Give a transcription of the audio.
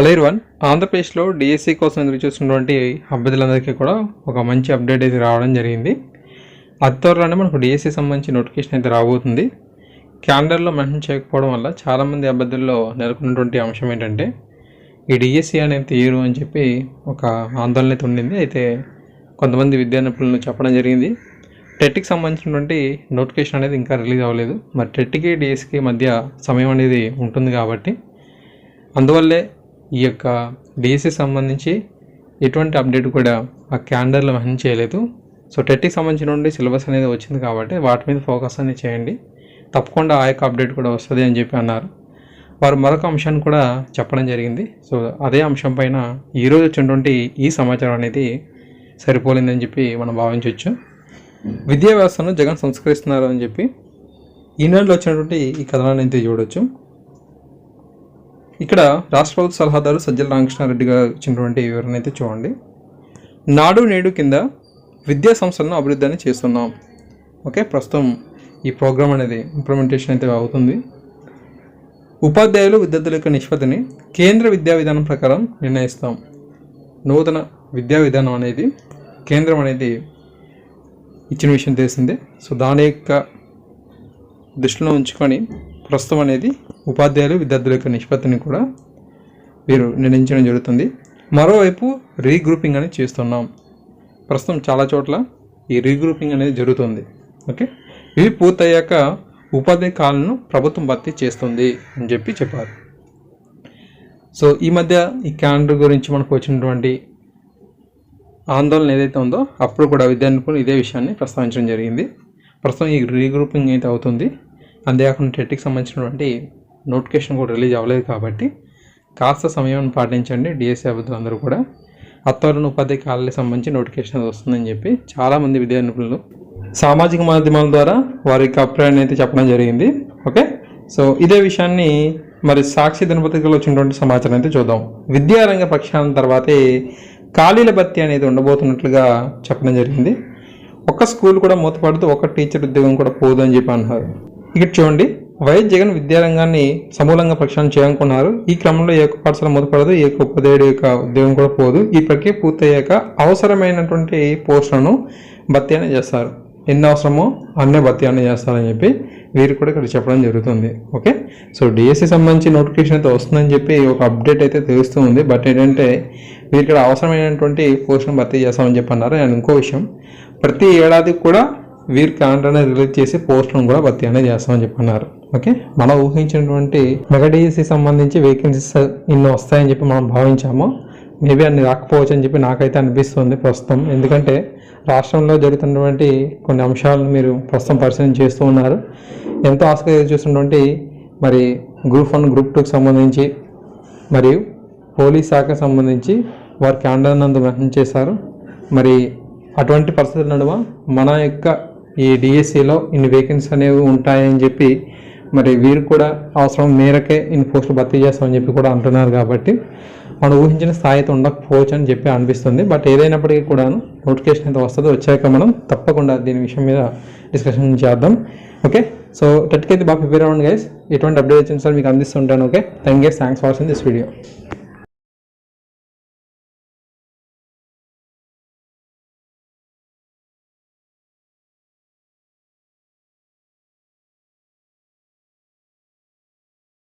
Hello one ఆంధ్రప్రదేశ్లో DSC కోసం ఎదురు చూస్తున్నటువంటి అభ్యర్థులందరికీ కూడా ఒక మంచి అప్డేట్ అయితే రావడం జరిగింది. అతి త్వరలోనే మనకు డిఎస్సి సంబంధించి నోటిఫికేషన్ అయితే రాబోతుంది. క్యాలెండర్లో మెన్షన్ చేయకపోవడం వల్ల చాలామంది అభ్యర్థుల్లో నెలకొన్నటువంటి అంశం ఏంటంటే ఈ డిఎస్సి అనేది తీయరు అని చెప్పి ఒక ఆందోళన అయితే ఉండింది. అయితే కొంతమంది విద్యా నిపుణులు చెప్పడం జరిగింది. టెట్కి సంబంధించినటువంటి నోటిఫికేషన్ అనేది ఇంకా రిలీజ్ అవ్వలేదు. మరి టెట్కి డిఎస్సికి మధ్య సమయం అనేది ఉంటుంది కాబట్టి అందువల్లే ఈ యొక్క డిఎస్సి సంబంధించి ఎటువంటి అప్డేట్ కూడా ఆ క్యాలెండర్లో మెన్షన్ చేయలేదు. సో టెట్కి సంబంధించినటువంటి సిలబస్ అనేది వచ్చింది కాబట్టి వాటి మీద ఫోకస్ అనేది చేయండి. తప్పకుండా ఆ యొక్క అప్డేట్ కూడా వస్తుంది అని చెప్పి అన్నారు. వారు మరొక అంశాన్ని కూడా చెప్పడం జరిగింది. సో అదే అంశం పైన ఈరోజు వచ్చినటువంటి ఈ సమాచారం అనేది సరిపోలేదని చెప్పి మనం భావించవచ్చు విద్యా వ్యవస్థను జగన్ సంస్కరిస్తున్నారు అని చెప్పి ఈనాడులో వచ్చినటువంటి ఈ కథనాన్ని అయితే చూడొచ్చు. ఇక్కడ రాష్ట్ర ప్రభుత్వ సలహాదారు సజ్జల రామకృష్ణారెడ్డి గారు ఇచ్చినటువంటి వివరణ అయితే చూడండి. నాడు నేడు కింద విద్యా సంస్థలను అభివృద్ధి అని చేస్తున్నాం. ఓకే ప్రస్తుతం ఈ ప్రోగ్రామ్ అనేది ఇంప్లిమెంటేషన్ అయితే అవుతుంది. ఉపాధ్యాయులు విద్యార్థుల యొక్క నిష్పత్తిని కేంద్ర విద్యా విధానం ప్రకారం నిర్ణయిస్తాం. నూతన విద్యా విధానం అనేది కేంద్రం అనేది ఇచ్చిన విషయం తెలిసిందే. సో దాని యొక్క దృష్టిలో ఉంచుకొని ప్రస్తుతం అనేది ఉపాధ్యాయులు విద్యార్థుల యొక్క నిష్పత్తిని కూడా వీరు నిర్ణయించడం జరుగుతుంది. మరోవైపు రీగ్రూపింగ్ అనేది చేస్తున్నాం. ప్రస్తుతం చాలా చోట్ల ఈ రీగ్రూపింగ్ అనేది జరుగుతుంది. ఓకే? ఇవి పూర్తయ్యాక ఉపాధ్యాయ కాలను ప్రభుత్వం భర్తీ చేస్తుంది అని చెప్పి చెప్పారు. సో ఈ మధ్య ఈ క్యాలెండర్ గురించి మనకు వచ్చినటువంటి ఆందోళన ఏదైతే ఉందో అప్పుడు కూడా విద్యార్థులు ఇదే విషయాన్ని ప్రస్తావించడం జరిగింది. ప్రస్తుతం ఈ రీగ్రూపింగ్ అయితే అవుతుంది. అంతేకాకుండా టెట్కి సంబంధించినటువంటి నోటిఫికేషన్ కూడా రిలీజ్ అవ్వలేదు కాబట్టి కాస్త సమయం పాటించండి. డిఎస్సీ అభ్యర్థులందరూ కూడా. అత్తవరణ ఉపాధి కాలాలకు సంబంధించి నోటిఫికేషన్ వస్తుందని చెప్పి చాలామంది విద్యా నిపుణులు సామాజిక మాధ్యమాల ద్వారా వారి యొక్క అభిప్రాయాన్ని అయితే చెప్పడం జరిగింది. ఓకే? సో ఇదే విషయాన్ని మరి సాక్షి దినపత్రికలో వచ్చినటువంటి సమాచారం అయితే చూద్దాం. విద్యారంగ ప్రక్షాళన తర్వాతే ఖాళీల భర్తీ అనేది ఉండబోతున్నట్లుగా చెప్పడం జరిగింది. ఒక స్కూల్ కూడా మూతపడుతూ ఒక టీచర్ ఉద్యోగం కూడా పోదు అని చెప్పి అన్నారు ఇక్కడ చూడండి. వైఎస్ జగన్ విద్యారంగాన్ని సమూలంగా ప్రక్షాళన చేయాలనుకున్నారు. ఈ క్రమంలో ఏ ఒక్క పాఠశాల మూతపడదు ఏ ఒక్క యొక్క ఉద్యోగం కూడా పోదు. ఈ ప్రక్రియ పూర్తయ్యాక అవసరమైనటువంటి పోస్టులను భర్తీ చేస్తారు. ఎన్ని అవసరమో అన్నీ భర్తీ అనేది చేస్తారని చెప్పి వీరు కూడా ఇక్కడ చెప్పడం జరుగుతుంది. ఓకే? సో డిఎస్సి సంబంధించి నోటిఫికేషన్ అయితే వస్తుందని చెప్పి ఒక అప్డేట్ అయితే తెలుస్తూ ఉంది. బట్ ఏంటంటే వీరు ఇక్కడ అవసరమైనటువంటి పోస్టును భర్తీ చేస్తామని చెప్పి అన్నారు అండ్ ఇంకో విషయం ప్రతి ఏడాది కూడా వీరి క్యాలెండర్ అనేది రిలీజ్ చేసి పోస్టులను కూడా భర్తీ అనేది చేస్తామని చెప్పి అన్నారు ఓకే? మనం ఊహించినటువంటి మెగా సంబంధించి వేకెన్సీస్ ఇన్ని వస్తాయని చెప్పి మనం భావించాము. మేబీ అన్ని రాకపోవచ్చు అని చెప్పి నాకైతే అనిపిస్తుంది ప్రస్తుతం. ఎందుకంటే రాష్ట్రంలో జరుగుతున్నటువంటి కొన్ని అంశాలను మీరు ప్రస్తుతం పరిశీలన చేస్తూ ఉన్నారు. ఎంతో ఆసక్తి చూస్తున్నటువంటి మరి గ్రూప్ వన్ గ్రూప్ టూకి సంబంధించి మరియు పోలీస్ శాఖకు సంబంధించి వారి క్యాండర్ నందు మెన్షన్ చేశారు. మరి అటువంటి పరిస్థితుల నడుమ మన యొక్క ఈ డిఎస్సిలో ఇన్ని వేకెన్సీ అనేవి ఉంటాయని చెప్పి మరి వీరు కూడా అవసరం మేరకే ఇన్ని పోస్టులు భర్తీ చేస్తామని చెప్పి కూడా అంటున్నారు కాబట్టి మనం ఊహించిన స్థాయి అయితే ఉండకపోవచ్చు అని చెప్పి అనిపిస్తుంది. బట్ ఏదైనప్పటికీ కూడా నోటిఫికేషన్ అయితే వస్తుందో. వచ్చాక మనం తప్పకుండా దీని విషయం మీద డిస్కషన్ చేద్దాం. ఓకే సో టెట్కి అయితే బాగా ప్రిపేర్ అవ్వండి గైస్ ఎటువంటి అప్డేట్ వచ్చిన సార్ మీకు అందిస్తుంటాను. Okay thank you thanks for watching this video